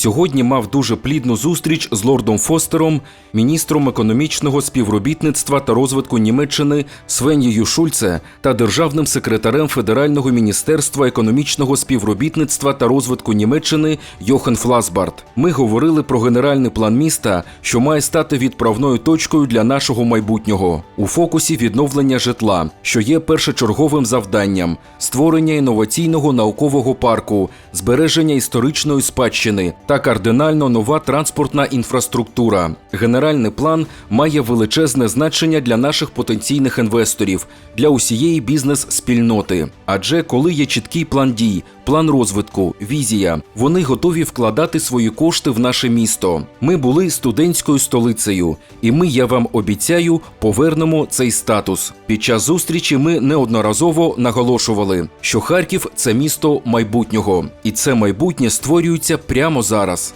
сьогодні мав дуже плідну зустріч з лордом Фостером, міністром економічного співробітництва та розвитку Німеччини Свенією Шульце та державним секретарем Федерального міністерства економічного співробітництва та розвитку Німеччини Йохен Фласбарт. Ми говорили про генеральний план міста, що має стати відправною точкою для нашого майбутнього у фокусі відновлення житла, що є першочерговим завданням, створення інноваційного наукового парку, збереження історичної спадщини та кардинально нова транспортна інфраструктура. Генеральний план має величезне значення для наших потенційних інвесторів, для усієї бізнес-спільноти. Адже коли є чіткий план дій, план розвитку, візія, вони готові вкладати свої кошти в наше місто. Ми були студентською столицею, і ми, я вам обіцяю, повернемо цей статус. Під час зустрічі ми неодноразово наголошували, що Харків це місто майбутнього, і це майбутнє створюється прямо зараз. Aras.